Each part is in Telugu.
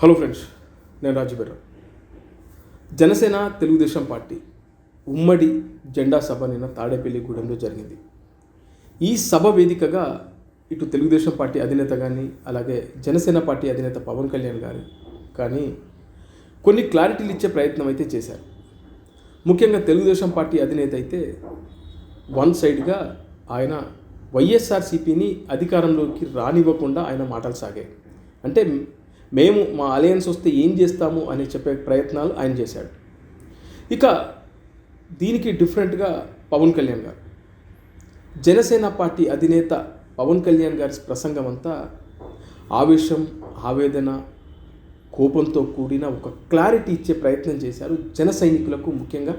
హలో ఫ్రెండ్స్ నేను రాజుబెర్ర జనసేన తెలుగుదేశం పార్టీ ఉమ్మడి జెండా సభ నిన్న తాడేపల్లిగూడెంలో జరిగింది. ఈ సభ వేదికగా ఇటు తెలుగుదేశం పార్టీ అధినేత కానీ అలాగే జనసేన పార్టీ అధినేత పవన్ కళ్యాణ్ గారు కానీ కొన్ని క్లారిటీలు ఇచ్చే ప్రయత్నం అయితే చేశారు. ముఖ్యంగా తెలుగుదేశం పార్టీ అధినేత అయితే వన్ సైడ్గా ఆయన వైఎస్ఆర్సీపీని అధికారంలోకి రానివ్వకుండా ఆయన మాటలు సాగాయి. అంటే మేము మా అలయన్స్ వస్తే ఏం చేస్తాము అని చెప్పే ప్రయత్నాలు ఆయన చేశాడు. ఇక దీనికి డిఫరెంట్గా పవన్ కళ్యాణ్ గారు. జనసేన పార్టీ అధినేత పవన్ కళ్యాణ్ గారి ప్రసంగం అంతా ఆవేశం ఆవేదన కోపంతో కూడిన ఒక క్లారిటీ ఇచ్చే ప్రయత్నం చేశారు జన సైనికులకు ముఖ్యంగా.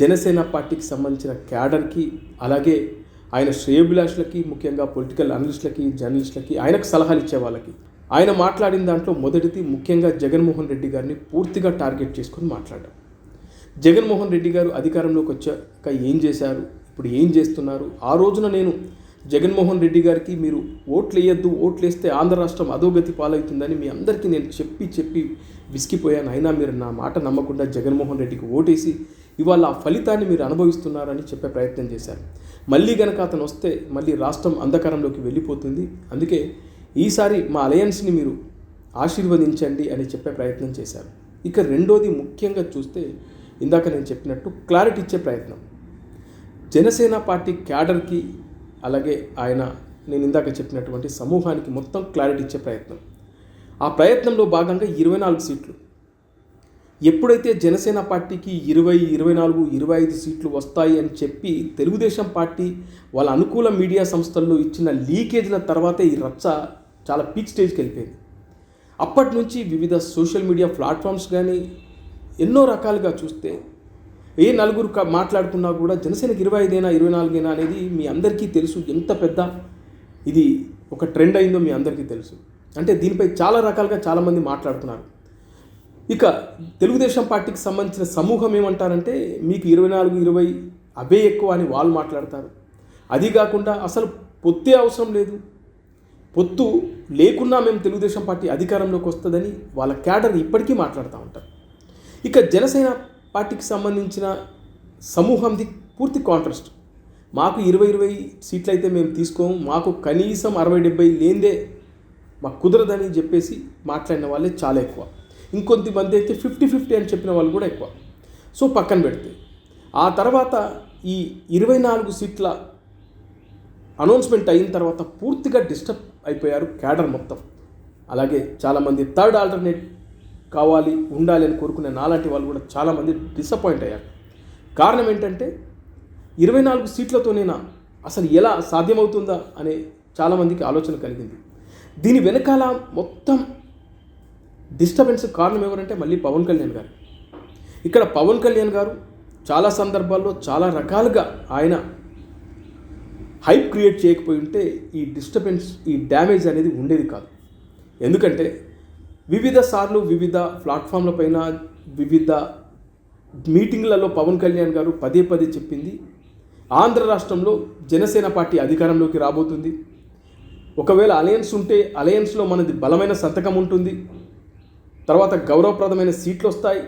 జనసేన పార్టీకి సంబంధించిన క్యాడర్కి అలాగే ఆయన శ్రేయభిలాషులకి ముఖ్యంగా పొలిటికల్ అనలిస్టులకి జర్నలిస్టులకి ఆయనకు సలహాలు ఇచ్చే వాళ్ళకి. ఆయన మాట్లాడిన దాంట్లో మొదటిది ముఖ్యంగా జగన్మోహన్ రెడ్డి గారిని పూర్తిగా టార్గెట్ చేసుకొని మాట్లాడడం. జగన్మోహన్ రెడ్డి గారు అధికారంలోకి వచ్చాక ఏం చేశారు? ఇప్పుడు ఏం చేస్తున్నారు? ఆ రోజున నేను జగన్మోహన్ రెడ్డి గారికి మీరు ఓట్లు వేయద్దు ఓట్లు వేస్తే ఆంధ్ర రాష్ట్రం అధోగతి పాలవుతుందని మీ అందరికీ నేను చెప్పి చెప్పి విసిగిపోయాను. అయినా మీరు నా మాట నమ్మకుండా జగన్మోహన్ రెడ్డికి ఓటేసి ఇవాళ ఆ ఫలితాన్ని మీరు అనుభవిస్తున్నారని చెప్పే ప్రయత్నం చేశారు. మళ్ళీ గనక అతను వస్తే మళ్ళీ రాష్ట్రం అంధకారంలోకి వెళ్ళిపోతుంది. అందుకే ఈసారి మా అలయన్స్ని మీరు ఆశీర్వదించండి అని చెప్పే ప్రయత్నం చేశారు. ఇక రెండోది ముఖ్యంగా చూస్తే ఇందాక నేను చెప్పినట్టు క్లారిటీ ఇచ్చే ప్రయత్నం. జనసేన పార్టీ క్యాడర్కి అలాగే ఆయన నేను ఇందాక చెప్పినటువంటి సమూహానికి మొత్తం క్లారిటీ ఇచ్చే ప్రయత్నం. ఆ ప్రయత్నంలో భాగంగా ఇరవై నాలుగు సీట్లు. ఎప్పుడైతే జనసేన పార్టీకి ఇరవై ఇరవై నాలుగు ఇరవై ఐదు సీట్లు వస్తాయి అని చెప్పి తెలుగుదేశం పార్టీ వాళ్ళ అనుకూల మీడియా సంస్థల్లో ఇచ్చిన లీకేజ్ల తర్వాతే ఈ రచ్చ చాలా పీక్ స్టేజ్కి వెళ్ళిపోయింది. అప్పటి నుంచి వివిధ సోషల్ మీడియా ప్లాట్ఫామ్స్ కానీ ఎన్నో రకాలుగా చూస్తే ఏ నలుగురు మాట్లాడుకున్నా కూడా జనసేనకి ఇరవై ఐదైనా ఇరవై నాలుగైనా అనేది మీ అందరికీ తెలుసు. ఎంత పెద్ద ఇది ఒక ట్రెండ్ అయిందో మీ అందరికీ తెలుసు. అంటే దీనిపై చాలా రకాలుగా చాలామంది మాట్లాడుతున్నారు. ఇక తెలుగుదేశం పార్టీకి సంబంధించిన సమూహం ఏమంటారంటే మీకు ఇరవై నాలుగు ఇరవై అవే ఎక్కువ అని వాళ్ళు మాట్లాడతారు. అది కాకుండా అసలు పొత్తే అవసరం లేదు. పొత్తు లేకున్నా మేము తెలుగుదేశం పార్టీ అధికారంలోకి వస్తుందని వాళ్ళ క్యాడర్ ఇప్పటికీ మాట్లాడుతూ ఉంటారు. ఇక జనసేన పార్టీకి సంబంధించిన సమూహంది పూర్తి కాంట్రాస్ట్. మాకు ఇరవై ఇరవై సీట్లు అయితే మేము తీసుకోము మాకు కనీసం అరవై డెబ్బై లేదే మాకు కుదరదని చెప్పేసి మాట్లాడిన వాళ్ళే చాలా ఎక్కువ. ఇంకొంతమంది అయితే ఫిఫ్టీ ఫిఫ్టీ అని చెప్పిన వాళ్ళు కూడా ఎక్కువ. సో పక్కన పెడితే. ఆ తర్వాత ఈ ఇరవై నాలుగు సీట్ల అనౌన్స్మెంట్ అయిన తర్వాత పూర్తిగా డిస్టర్బ్ అయిపోయారు క్యాడర్ మొత్తం. అలాగే చాలామంది థర్డ్ ఆల్టర్నేట్ కావాలి ఉండాలి అని కోరుకునే నాలాంటి వాళ్ళు కూడా చాలామంది డిసప్పాయింట్ అయ్యారు. కారణం ఏంటంటే ఇరవై నాలుగు సీట్లతోనేనా అసలు ఎలా సాధ్యమవుతుందా అనే చాలామందికి ఆలోచన కలిగింది. దీని వెనకాల మొత్తం డిస్టర్బెన్స్ కారణం ఎవరంటే మళ్ళీ పవన్ కళ్యాణ్ గారు. ఇక్కడ పవన్ కళ్యాణ్ గారు చాలా సందర్భాల్లో చాలా రకాలుగా ఆయన హైప్ క్రియేట్ చేయకపోయి ఉంటే ఈ డిస్టర్బెన్స్ ఈ డ్యామేజ్ అనేది ఉండేది కాదు. ఎందుకంటే వివిధ సార్లు వివిధ ప్లాట్ఫామ్లపైన వివిధ మీటింగ్లలో పవన్ కళ్యాణ్ గారు పదే పదే చెప్పింది ఆంధ్ర రాష్ట్రంలో జనసేన పార్టీ అధికారంలోకి రాబోతుంది. ఒకవేళ అలయన్స్ ఉంటే అలయన్స్లో మనది బలమైన సంతకం ఉంటుంది. తర్వాత గౌరవప్రదమైన సీట్లు వస్తాయి.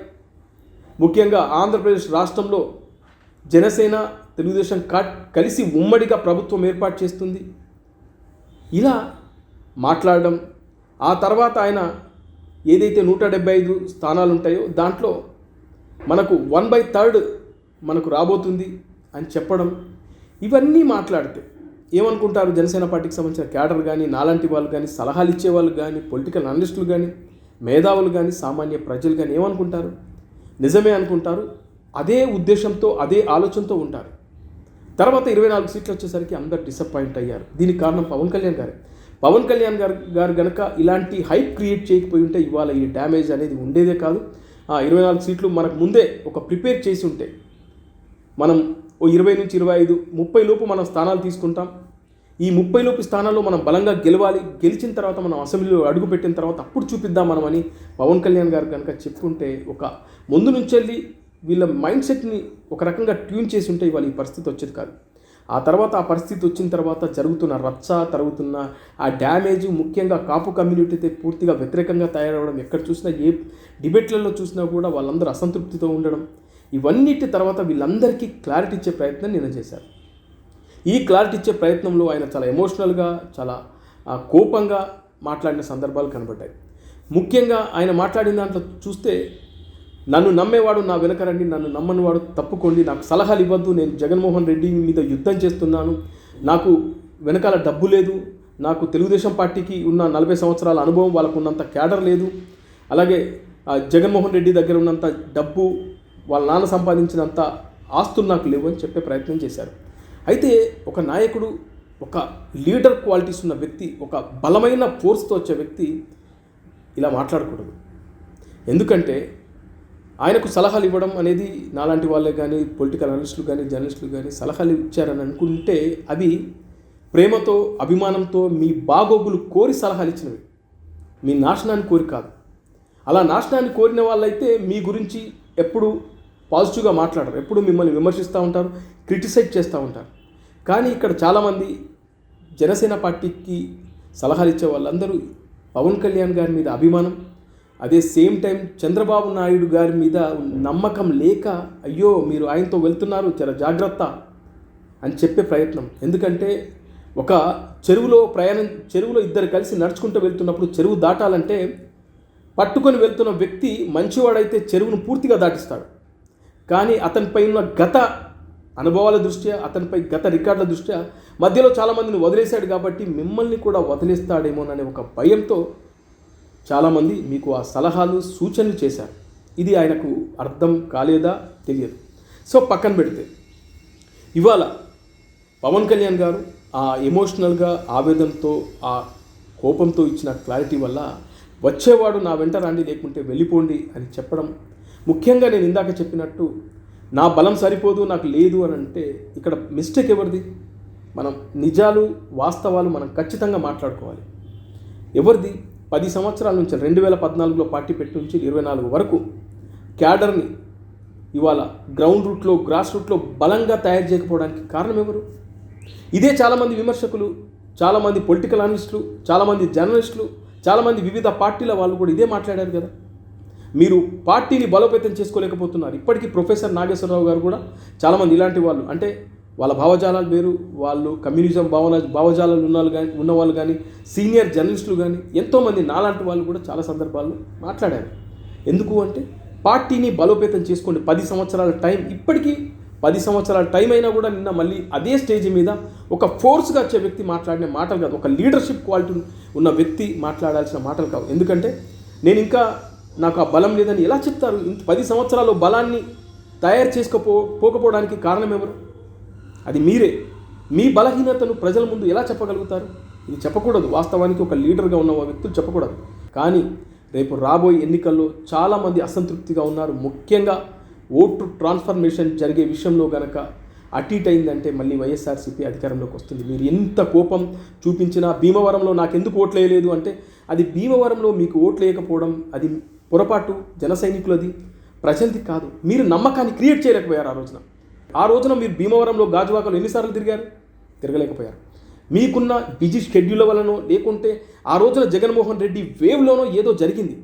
ముఖ్యంగా ఆంధ్రప్రదేశ్ రాష్ట్రంలో జనసేన తెలుగుదేశం కా కలిసి ఉమ్మడిగా ప్రభుత్వం ఏర్పాటు చేస్తుంది. ఇలా మాట్లాడడం ఆ తర్వాత ఆయన ఏదైతే నూట డెబ్బై ఐదు స్థానాలు ఉంటాయో దాంట్లో మనకు వన్ బై థర్డ్ మనకు రాబోతుంది అని చెప్పడం ఇవన్నీ మాట్లాడితే ఏమనుకుంటారు? జనసేన పార్టీకి సంబంధించిన క్యాడర్ కానీ నాలాంటి వాళ్ళు కానీ సలహాలు ఇచ్చే వాళ్ళు కానీ పొలిటికల్ అనలిస్టులు కానీ మేధావులు కానీ సామాన్య ప్రజలు కానీ ఏమనుకుంటారు? నిజమే అనుకుంటారు? అదే ఉద్దేశంతో అదే ఆలోచనతో ఉంటారు. తర్వాత ఇరవై నాలుగు సీట్లు వచ్చేసరికి అందరు డిసప్పాయింట్ అయ్యారు. దీనికి కారణం పవన్ కళ్యాణ్ గారు. పవన్ కళ్యాణ్ గారు గారు గనక ఇలాంటి హైప్ క్రియేట్ చేయకపోయి ఉంటే ఇవాళ ఈ డ్యామేజ్ అనేది ఉండేదే కాదు. ఆ ఇరవై నాలుగు సీట్లు మనకు ముందే ఒక ప్రిపేర్ చేసి ఉంటే మనం ఓ ఇరవై నుంచి ఇరవై ఐదు ముప్పై లోపు మనం స్థానాలు తీసుకుంటాం. ఈ ముప్పై లోపు స్థానాల్లో మనం బలంగా గెలవాలి. గెలిచిన తర్వాత మనం అసెంబ్లీలో అడుగు పెట్టిన తర్వాత అప్పుడు చూపిద్దాం మనమని పవన్ కళ్యాణ్ గారు కనుక చెప్పుకుంటే ఒక ముందు నుంచి వెళ్ళి వీళ్ళ మైండ్ సెట్ని ఒక రకంగా ట్యూన్ చేసి ఉంటే ఇవాళ ఈ పరిస్థితి వచ్చేది కాదు. ఆ తర్వాత ఆ పరిస్థితి వచ్చిన తర్వాత జరుగుతున్న రచ్చ తరుగుతున్న ఆ డ్యామేజ్ ముఖ్యంగా కాపు కమ్యూనిటీతో పూర్తిగా వ్యతిరేకంగా తయారవడం ఎక్కడ చూసినా ఏ డిబేట్లలో చూసినా కూడా వాళ్ళందరూ అసంతృప్తితో ఉండడం ఇవన్నిటి తర్వాత వీళ్ళందరికీ క్లారిటీ ఇచ్చే ప్రయత్నం నేను చేశాను ఈ క్లారిటీ ఇచ్చే ప్రయత్నంలో ఆయన చాలా ఎమోషనల్గా చాలా కోపంగా మాట్లాడిన సందర్భాలు కనబడ్డాయి. ముఖ్యంగా ఆయన మాట్లాడిన దాంట్లో చూస్తే నన్ను నమ్మేవాడు నా వెనక రండి నన్ను నమ్మనివాడు తప్పుకోండి. నాకు సలహాలు ఇవ్వద్దు నేను జగన్మోహన్ రెడ్డి మీద యుద్ధం చేస్తున్నాను. నాకు వెనకాల డబ్బు లేదు. నాకు తెలుగుదేశం పార్టీకి ఉన్న నలభై సంవత్సరాల అనుభవం వాళ్ళకు ఉన్నంత క్యాడర్ లేదు. అలాగే జగన్మోహన్ రెడ్డి దగ్గర ఉన్నంత డబ్బు వాళ్ళ నాన్న సంపాదించినంత ఆస్తులు నాకు లేవు అని చెప్పే ప్రయత్నం చేశారు. అయితే ఒక నాయకుడు ఒక లీడర్ క్వాలిటీస్ ఉన్న వ్యక్తి ఒక బలమైన ఫోర్స్తో వచ్చే వ్యక్తి ఇలా మాట్లాడకూడదు. ఎందుకంటే ఆయనకు సలహాలు ఇవ్వడం అనేది నాలాంటి వాళ్ళే కానీ పొలిటికల్ అనలిస్టులు కానీ జర్నలిస్టులు కానీ సలహాలు ఇచ్చారని అనుకుంటే అవి ప్రేమతో అభిమానంతో మీ బాగోగులు కోరి సలహాలు ఇచ్చినవి. మీ నాశనాన్ని కోరి కాదు. అలా నాశనాన్ని కోరిన వాళ్ళైతే మీ గురించి ఎప్పుడు పాజిటివ్గా మాట్లాడరు. ఎప్పుడు మిమ్మల్ని విమర్శిస్తూ ఉంటారు క్రిటిసైజ్ చేస్తూ ఉంటారు. కానీ ఇక్కడ చాలామంది జనసేన పార్టీకి సలహాలు ఇచ్చే వాళ్ళందరూ పవన్ కళ్యాణ్ గారి మీద అభిమానం అదే సేమ్ టైం చంద్రబాబు నాయుడు గారి మీద నమ్మకం లేక అయ్యో మీరు ఆయనతో వెళ్తున్నారు చాలా జాగ్రత్త అని చెప్పే ప్రయత్నం. ఎందుకంటే ఒక చెరువులో ప్రయాణం చెరువులో ఇద్దరు కలిసి నడుచుకుంటూ వెళ్తున్నప్పుడు చెరువు దాటాలంటే పట్టుకొని వెళ్తున్న వ్యక్తి మంచివాడైతే చెరువును పూర్తిగా దాటిస్తాడు. కానీ అతనిపై ఉన్న గత అనుభవాల దృష్ట్యా అతనిపై గత రికార్డుల దృష్ట్యా మధ్యలో చాలామందిని వదిలేశాడు కాబట్టి మిమ్మల్ని కూడా వదిలేస్తాడేమోననే ఒక భయంతో చాలామంది మీకు ఆ సలహాలు సూచనలు చేశారు. ఇది ఆయనకు అర్థం కాలేదా తెలియదు. సో పక్కన పెడితే ఇవాళ పవన్ కళ్యాణ్ గారు ఆ ఎమోషనల్గా ఆవేదంతో ఆ కోపంతో ఇచ్చిన క్లారిటీ వల్ల వచ్చేవాడు నా వెంట రాండి లేకుంటే వెళ్ళిపోండి అని చెప్పడం. ముఖ్యంగా నేను ఇందాక చెప్పినట్టు నా బలం సరిపోదు నాకు లేదు అని అంటే ఇక్కడ మిస్టేక్ ఎవరిది? మనం నిజాలు వాస్తవాలు మనం ఖచ్చితంగా మాట్లాడుకోవాలి. ఎవరిది? పది సంవత్సరాల నుంచి రెండు వేల పద్నాలుగులో పార్టీ పెట్టి నుంచి ఇరవై నాలుగు వరకు క్యాడర్ని ఇవాళ గ్రౌండ్ రూట్లో గ్రాస్ రూట్లో బలంగా తయారు చేయకపోవడానికి కారణం ఎవరు? ఇదే చాలామంది విమర్శకులు చాలామంది పొలిటికల్ అనలిస్టులు చాలామంది జర్నలిస్టులు చాలామంది వివిధ పార్టీల వాళ్ళు కూడా ఇదే మాట్లాడారు కదా. మీరు పార్టీని బలోపేతం చేసుకోలేకపోతున్నారు. ఇప్పటికీ ప్రొఫెసర్ నాగేశ్వరరావు గారు కూడా చాలామంది ఇలాంటి వాళ్ళు అంటే వాళ్ళ భావజాలాలు వేరు వాళ్ళు కమ్యూనిజం భావన భావజాలాలు ఉన్న వాళ్ళు కానీ ఉన్నవాళ్ళు కానీ సీనియర్ జర్నలిస్టులు కానీ ఎంతోమంది నాలాంటి వాళ్ళు కూడా చాలా సందర్భాల్లో మాట్లాడారు. ఎందుకు అంటే పార్టీని బలోపేతం చేసుకోండి పది సంవత్సరాల టైం ఇప్పటికీ పది సంవత్సరాల టైం అయినా కూడా నిన్న మళ్ళీ అదే స్టేజ్ మీద ఒక ఫోర్స్గా వచ్చే వ్యక్తి మాట్లాడిన మాటలు కాదు ఒక లీడర్షిప్ క్వాలిటీ ఉన్న వ్యక్తి మాట్లాడాల్సిన మాటలు కావు. ఎందుకంటే నేను ఇంకా నాకు ఆ బలం లేదని ఎలా చెప్తారు? పది సంవత్సరాలు బలాన్ని తయారు చేసుకోపో పోకపోవడానికి కారణం ఎవరు? అది మీరే. మీ బలహీనతను ప్రజల ముందు ఎలా చెప్పగలుగుతారు? ఇది చెప్పకూడదు. వాస్తవానికి ఒక లీడర్గా ఉన్న వ్యక్తులు చెప్పకూడదు. కానీ రేపు రాబోయే ఎన్నికల్లో చాలామంది అసంతృప్తిగా ఉన్నారు. ముఖ్యంగా ఓటు ట్రాన్స్ఫర్మేషన్ జరిగే విషయంలో గనక అటు ఇటు అయిందంటే మళ్ళీ వైఎస్ఆర్సీపీ అధికారంలోకి వస్తుంది. మీరు ఎంత కోపం చూపించినా భీమవరంలో నాకు ఎందుకు అంటే అది భీమవరంలో మీకు ఓట్లేయకపోవడం అది పొరపాటు. జన సైనికులది. ప్రజలది కాదు. మీరు నమ్మకాన్ని క్రియేట్ చేయలేకపోయారు ఆ రోజున. ఆ రోజున మీరు భీమవరంలో గాజువాకలో ఎన్నిసార్లు తిరిగారు? తిరగలేకపోయారు. మీకున్న బిజీ షెడ్యూల్ వలనో లేకుంటే ఆ రోజున జగన్మోహన్ రెడ్డి వేవ్లోనో ఏదో జరిగింది.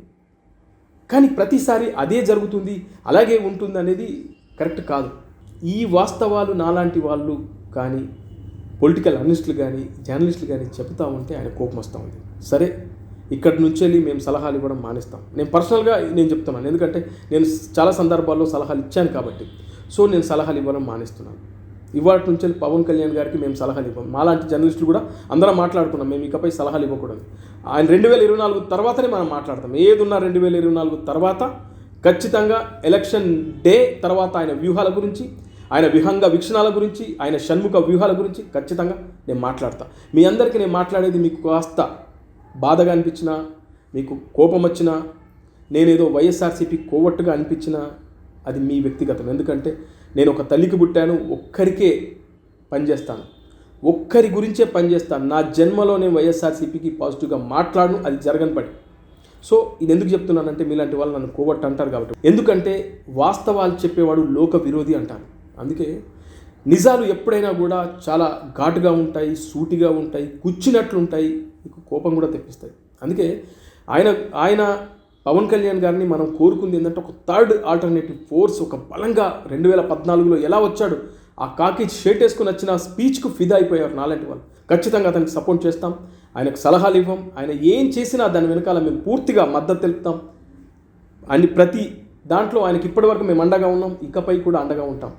కానీ ప్రతిసారి అదే జరుగుతుంది అలాగే ఉంటుంది అనేది కరెక్ట్ కాదు. ఈ వాస్తవాలు నాలాంటి వాళ్ళు కానీ పొలిటికల్ అనలిస్టులు కానీ జర్నలిస్టులు కానీ చెప్తా ఉంటే ఆయన కోపం వస్తూ ఉంది. సరే ఇక్కడి నుంచి వెళ్ళి మేము సలహాలు ఇవ్వడం మానేస్తాం. నేను పర్సనల్గా నేను చెప్తున్నాను. ఎందుకంటే నేను చాలా సందర్భాల్లో సలహాలు ఇచ్చాను కాబట్టి. సో నేను సలహాలు ఇవ్వడం మానేస్తున్నాను. ఇవాటి నుంచి పవన్ కళ్యాణ్ గారికి మేము సలహాలు ఇవ్వం. మాలాంటి జర్నలిస్టులు కూడా అందరం మాట్లాడుకున్నాం మేము ఇకపై సలహాలు ఇవ్వకూడదు. ఆయన రెండు వేల ఇరవై నాలుగు తర్వాతనే మనం మాట్లాడతాం. ఏదున్నా రెండు వేల ఇరవై నాలుగు తర్వాత ఖచ్చితంగా ఎలక్షన్ డే తర్వాత ఆయన వ్యూహాల గురించి ఆయన విహంగ వీక్షణాల గురించి ఆయన షణ్ముఖ వ్యూహాల గురించి ఖచ్చితంగా నేను మాట్లాడతా. మీ అందరికీ నేను మాట్లాడేది మీకు కాస్త బాధగా అనిపించినా మీకు కోపం వచ్చినా నేనేదో వైఎస్ఆర్సీపీ కోవట్టుగా అనిపించినా అది మీ వ్యక్తిగతం. ఎందుకంటే నేను ఒక తల్లికి పుట్టాను ఒక్కరికే పనిచేస్తాను ఒక్కరి గురించే పనిచేస్తాను నా జన్మలో నేను వైఎస్ఆర్సీపీకి పాజిటివ్గా మాట్లాడను అది జరగని పని. సో ఇది ఎందుకు చెప్తున్నానంటే మీలాంటి వాళ్ళు నన్ను కోవట్ అంటారు కాబట్టి. ఎందుకంటే వాస్తవాలు చెప్పేవాడు లోక విరోధి అంటారు. అందుకే నిజాలు ఎప్పుడైనా కూడా చాలా ఘాటుగా ఉంటాయి సూటిగా ఉంటాయి కూర్చున్నట్లుంటాయి మీకు కోపం కూడా తెప్పిస్తాయి. అందుకే ఆయన ఆయన పవన్ కళ్యాణ్ గారిని మనం కోరుకుంది ఏంటంటే ఒక థర్డ్ ఆల్టర్నేటివ్ ఫోర్స్ ఒక బలంగా రెండు వేల పద్నాలుగులో ఎలా వచ్చాడు ఆ కాకి షేట్ వేసుకుని వచ్చిన స్పీచ్కు ఫిదా అయిపోయారు నాలాంటి వాళ్ళు. ఖచ్చితంగా అతనికి సపోర్ట్ చేస్తాం. ఆయనకు సలహాలు ఇవ్వం. ఆయన ఏం చేసినా దాని వెనకాల మేము పూర్తిగా మద్దతు తెలుపుతాం. అని ప్రతి దాంట్లో ఆయనకి ఇప్పటివరకు మేము అండగా ఉన్నాం. ఇకపై కూడా అండగా ఉంటాం.